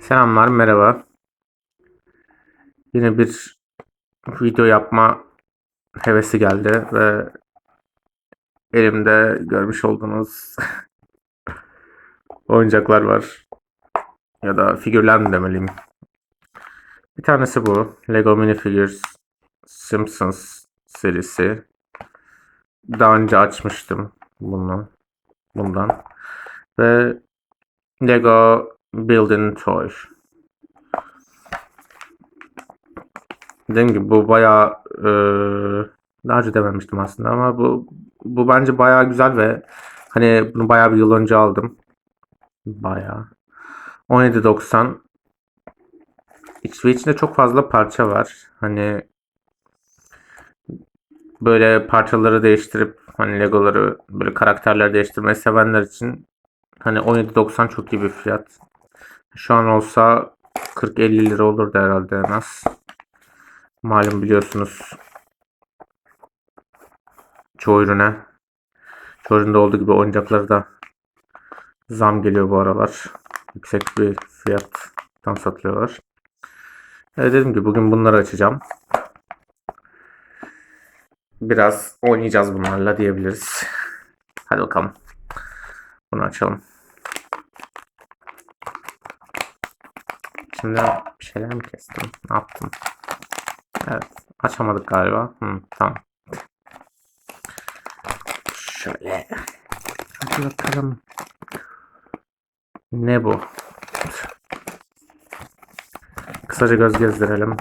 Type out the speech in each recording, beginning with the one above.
Selamlar, merhaba. Yine bir video yapma hevesi geldi ve elimde görmüş olduğunuz oyuncaklar var. Ya da figürler mi demeliyim. Bir tanesi bu. Lego Minifigures Simpsons serisi. Daha önce açmıştım bunu. Bundan. Ve Lego Building Toy. Dediğim gibi bu bayağı eee, daha önce dememiştim aslında ama bu bu bence bayağı güzel ve hani bunu bayağı bir yıl önce aldım. Bayağı. 17.90 İç ve içinde çok fazla parça var. Hani böyle parçaları değiştirip hani Legoları böyle karakterleri değiştirmeyi sevenler için hani 17.90 çok iyi bir fiyat. Şu an olsa 40-50 lira olurdu herhalde en az. Malum biliyorsunuz çoğu ürüne çoğu üründe olduğu gibi oyuncakları da zam geliyor bu aralar. Yüksek bir fiyattan satılıyorlar. Evet dedim ki bugün bunları açacağım. Biraz oynayacağız bunlarla diyebiliriz. Hadi bakalım. Bunu açalım. Şimdi bir şeyler mi kestim? Ne yaptım? Evet. Açamadık galiba. Hı, tamam. Şöyle. Hadi bakalım. Ne bu? Kısaca göz gezdirelim.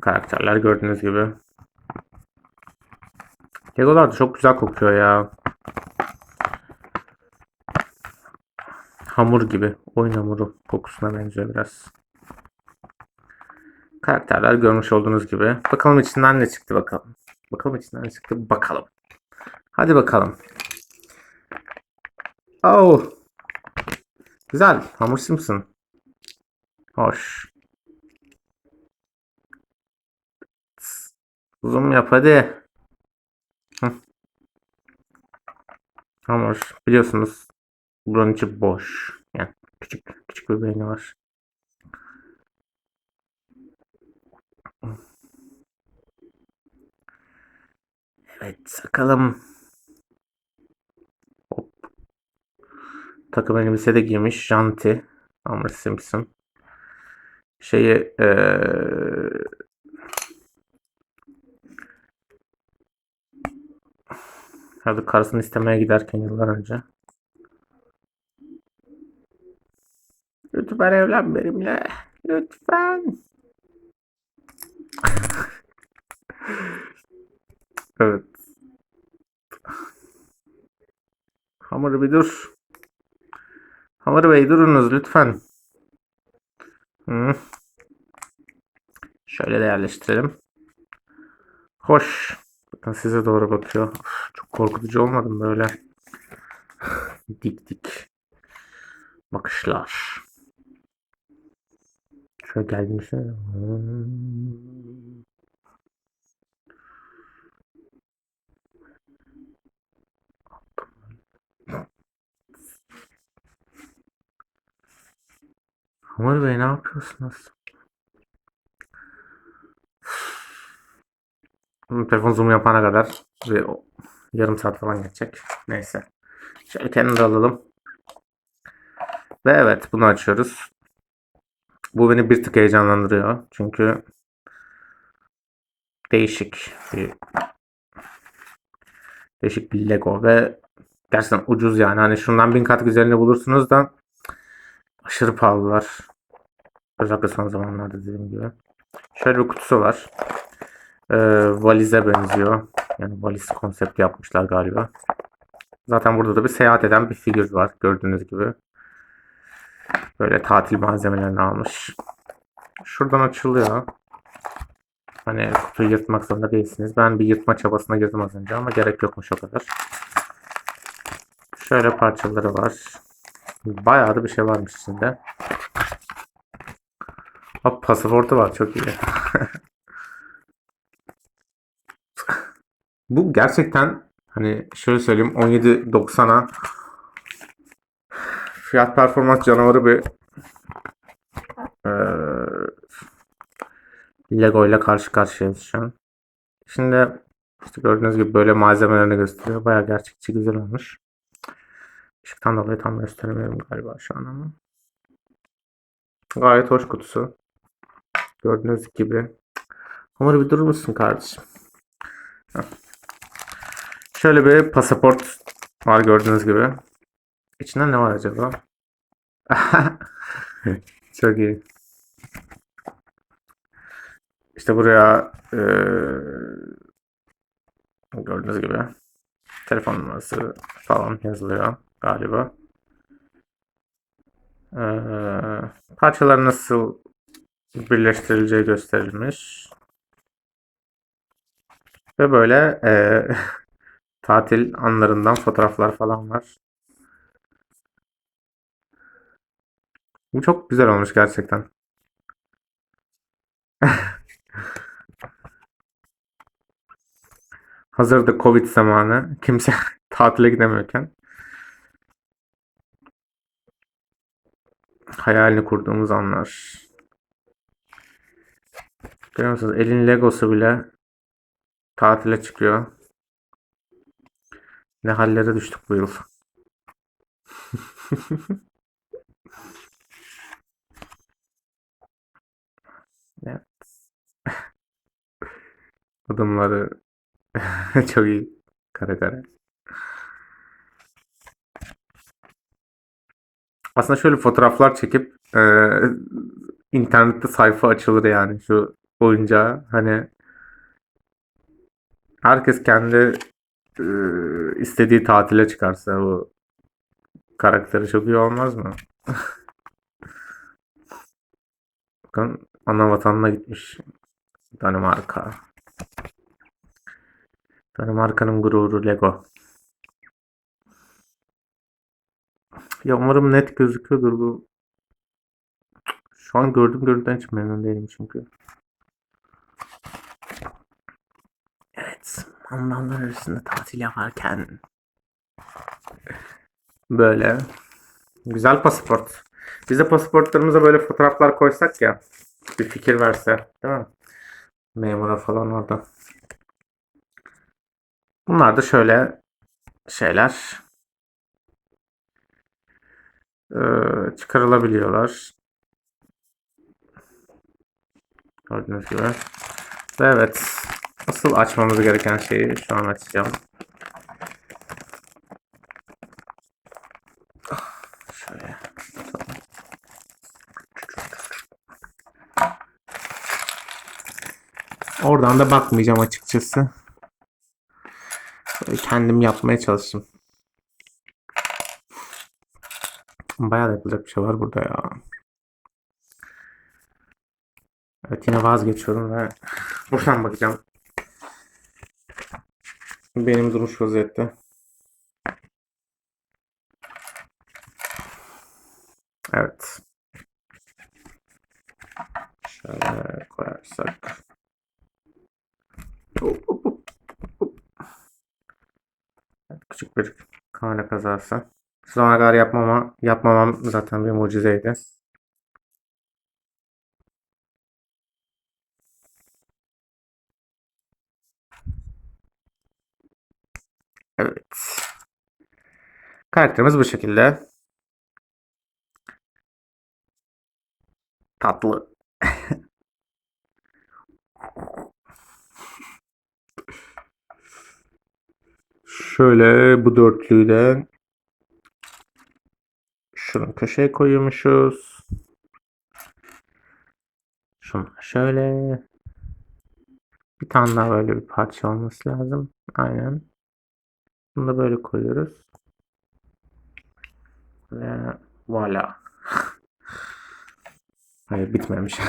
Karakterler gördüğünüz gibi. Legolar da çok güzel kokuyor ya. Hamur gibi. Oyun hamuru kokusuna benziyor biraz. Karakterler görmüş olduğunuz gibi. Bakalım içinden ne çıktı bakalım. Bakalım içinden ne çıktı bakalım. Hadi bakalım. Oh. Güzel. Hamur Simpson. Hoş. Zoom yap hadi. Hamur. Biliyorsunuz buranın içi boş. Yani küçük küçük bir beyni var. Evet bakalım. Hop. Takım elbise de giymiş. Janti. Homer Simpson. Şeyi eee Hadi karısını istemeye giderken yıllar önce. Lütfen evlen benimle. Lütfen. Evet. Hamur bir dur. Hamur Bey durunuz lütfen. Hı. Şöyle de yerleştirelim. Hoş. Bakın size doğru bakıyor. Çok korkutucu olmadı mı böyle? Dik dik. Bakışlar. Şöyle geldiğimizde. Hamur Bey ne yapıyorsunuz? Bu Telefon zoom yapana kadar bir yarım saat falan geçecek. Neyse. Şöyle kenara alalım. Ve evet bunu açıyoruz. Bu beni bir tık heyecanlandırıyor. Çünkü değişik bir değişik bir Lego ve gerçekten ucuz yani. Hani şundan bin kat güzelini bulursunuz da aşırı pahalılar. Özellikle son zamanlarda dediğim gibi. Şöyle bir kutusu var. Ee, valize benziyor. Yani valiz konsept yapmışlar galiba. Zaten burada da bir seyahat eden bir figür var gördüğünüz gibi. Böyle tatil malzemelerini almış. Şuradan açılıyor. Hani kutuyu yırtmak zorunda değilsiniz. Ben bir yırtma çabasına girdim az önce ama gerek yokmuş o kadar. Şöyle parçaları var. Bayağı da bir şey varmış içinde. Hop pasaportu var çok iyi. Bu gerçekten hani şöyle söyleyeyim 17.90'a fiyat performans canavarı bir eee, Lego ile karşı karşıyayız şu an. Şimdi işte gördüğünüz gibi böyle malzemelerini gösteriyor. Bayağı gerçekçi güzel olmuş. Işıktan dolayı tam gösteremiyorum galiba şu an ama. Gayet hoş kutusu. Gördüğünüz gibi. Hamur bir durur musun kardeşim? Şöyle bir pasaport var gördüğünüz gibi. İçinde ne var acaba? Çok iyi. İşte buraya eee, gördüğünüz gibi telefon numarası falan yazılıyor galiba. Eee parçalar nasıl birleştirileceği gösterilmiş. Ve böyle eee, tatil anlarından fotoğraflar falan var. Bu çok güzel olmuş gerçekten. Hazırda Covid zamanı kimse tatile gidemiyorken hayalini kurduğumuz anlar. Görüyor musunuz? Elin Legosu bile tatile çıkıyor. Ne hallere düştük bu yıl. Evet. Adımları çok iyi. Kare kare. Aslında şöyle fotoğraflar çekip e, internette sayfa açılır yani şu oyuncağı. Hani herkes kendi e, istediği tatile çıkarsa bu karakteri çok iyi olmaz mı? Bakın ana vatanına gitmiş. Danimarka. Danimarka'nın gururu Lego. Ya umarım net gözüküyordur bu. Şu an gördüğüm görüntüden hiç memnun değilim çünkü. Evet. Mangallar arasında tatil yaparken. Böyle. Güzel pasaport. Biz de pasaportlarımıza böyle fotoğraflar koysak ya. Bir fikir verse. Değil mi? Memura falan orada. Bunlar da şöyle şeyler. Ee, çıkarılabiliyorlar. Gördüğünüz gibi. Ve evet. Asıl açmamız gereken şeyi şu an açacağım. Oradan da bakmayacağım açıkçası. Kendim yapmaya çalıştım. Bayağı da yapılacak bir şey var burada ya. Evet yine vazgeçiyorum ve buradan bakacağım. Benim duruş vaziyette. Evet. Şöyle koyarsak. Hop, hop. Küçük bir kamera kazası. Şu zamana kadar yapmama, yapmamam zaten bir mucizeydi. Evet. Karakterimiz bu şekilde. Tatlı. Şöyle bu dörtlüyü de şunu köşeye koyuyormuşuz. Şunu şöyle. Bir tane daha böyle bir parça olması lazım. Aynen. Bunu da böyle koyuyoruz. Ve voila. Hayır bitmemiş.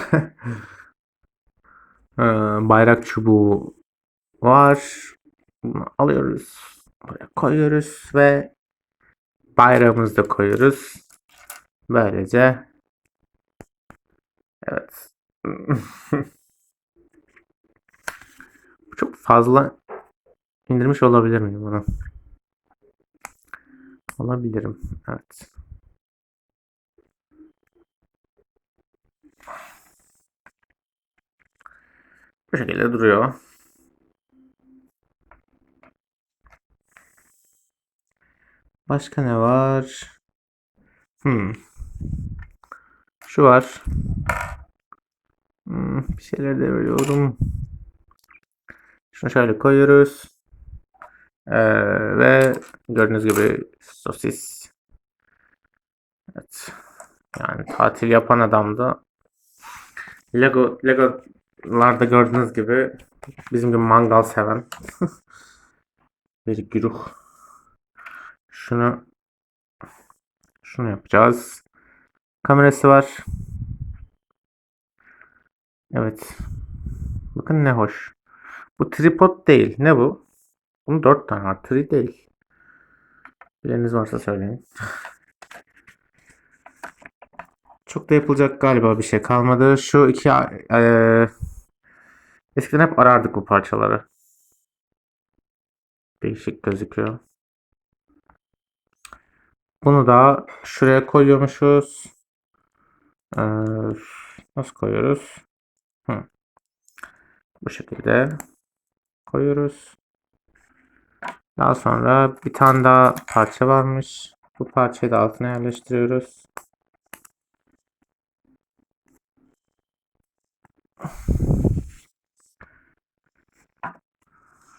Ee, Bayrak çubuğu var. Bunu alıyoruz buraya koyuyoruz ve bayrağımızı da koyuyoruz. Böylece evet. Çok fazla indirmiş olabilir miyim bunu? Olabilirim. Evet. Bu şekilde duruyor. Başka ne var? Hmm. Şu var. Hmm, bir şeyler de veriyorum. Şunu şöyle koyuyoruz. Ee, ve gördüğünüz gibi sosis. Evet. Yani tatil yapan adam da Lego Lego'larda gördüğünüz gibi bizim gibi mangal seven bir güruh. Şunu şunu yapacağız. Kamerası var. Evet. Bakın ne hoş. Bu tripod değil. Ne bu? Bunun dört tane var. Tri değil. Bileniniz varsa söyleyin. Çok da yapılacak galiba bir şey kalmadı. Şu iki eee eskiden hep arardık bu parçaları. Değişik gözüküyor. Bunu da şuraya koyuyormuşuz. Eee, nasıl koyuyoruz? Hı. Bu şekilde koyuyoruz. Daha sonra bir tane daha parça varmış. Bu parçayı da altına yerleştiriyoruz.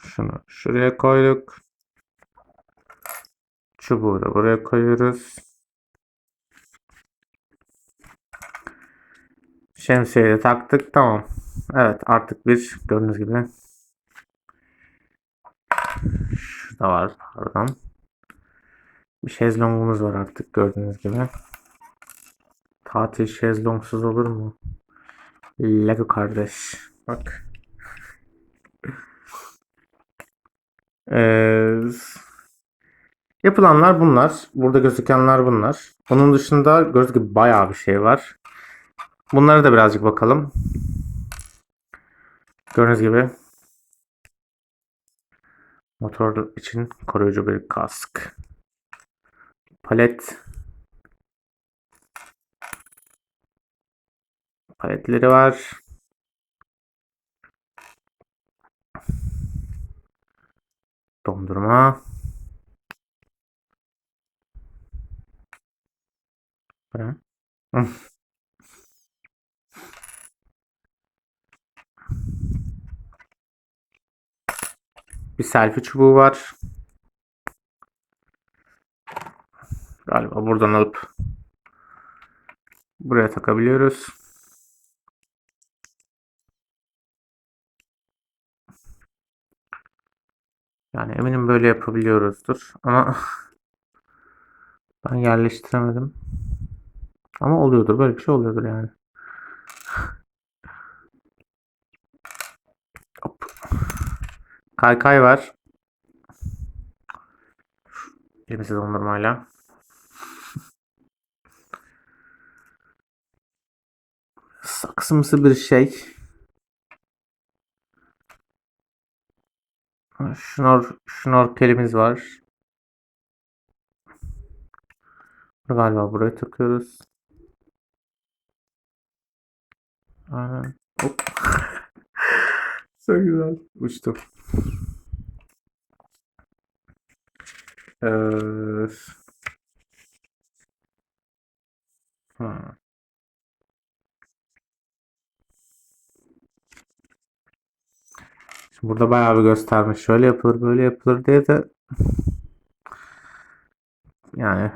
Şunu şuraya koyduk. Çubuğu da buraya koyuyoruz. Şemsiyeyi de taktık. Tamam. Evet artık bir gördüğünüz gibi Şurada var pardon. Bir şezlongumuz var artık gördüğünüz gibi. Tatil şezlongsuz olur mu? Lego kardeş. Bak. Ee, yapılanlar bunlar. Burada gözükenler bunlar. Onun dışında gördüğünüz gibi bayağı bir şey var. Bunlara da birazcık bakalım. Gördüğünüz gibi Motor için koruyucu bir kask. Palet. Paletleri var. Dondurma. Hı. Bir selfie çubuğu var. Galiba buradan alıp buraya takabiliyoruz. Yani eminim böyle yapabiliyoruzdur ama ben yerleştiremedim. Ama oluyordur. Böyle bir şey oluyordur yani. Hop. Kaykay var. Elimizde dondurmayla. Saksımsı bir şey. Şnor, şnorkelimiz var. Galiba buraya takıyoruz. Aynen. Hop. Çok güzel. Uçtu. Ee, hmm. Şimdi burada bayağı bir göstermiş. Şöyle yapılır, böyle yapılır diye de yani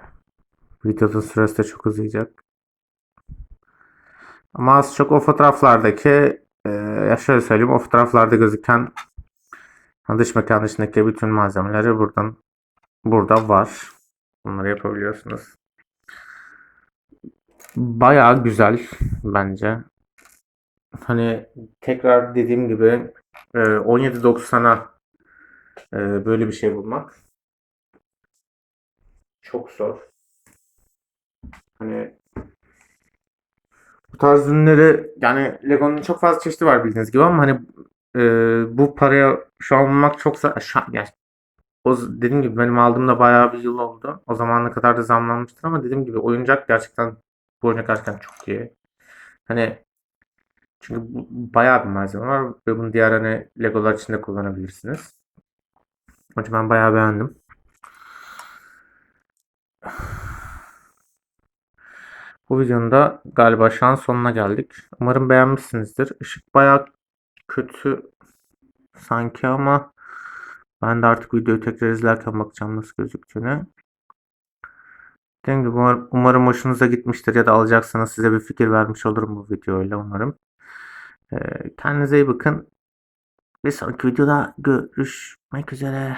videonun süresi de çok uzayacak. Ama az çok o fotoğraflardaki e, ya şöyle söyleyeyim o fotoğraflarda gözüken dış mekan dışındaki bütün malzemeleri buradan burada var. Bunları yapabiliyorsunuz. Bayağı güzel bence. Hani tekrar dediğim gibi e, 17.90'a e, böyle bir şey bulmak çok zor. Hani tarz ürünleri yani Lego'nun çok fazla çeşidi var bildiğiniz gibi ama hani e, bu paraya şu an bulmak çok. Şu an, yani o dediğim gibi benim aldığımda bayağı bir yıl oldu. O zamana kadar da zamlanmıştır ama dediğim gibi oyuncak gerçekten bu oyuncak gerçekten çok iyi. Hani Çünkü bu- bayağı bir malzeme var ve bunu diğer hani Legolar için de kullanabilirsiniz. İçin ben bayağı beğendim. Bu videonun galiba şu an sonuna geldik. Umarım beğenmişsinizdir. Işık bayağı kötü sanki ama ben de artık videoyu tekrar izlerken bakacağım nasıl gözüktüğüne. Dediğim gibi umar- umarım hoşunuza gitmiştir ya da alacaksanız size bir fikir vermiş olurum bu videoyla umarım. Ee, kendinize iyi bakın. Bir sonraki videoda görüşmek üzere.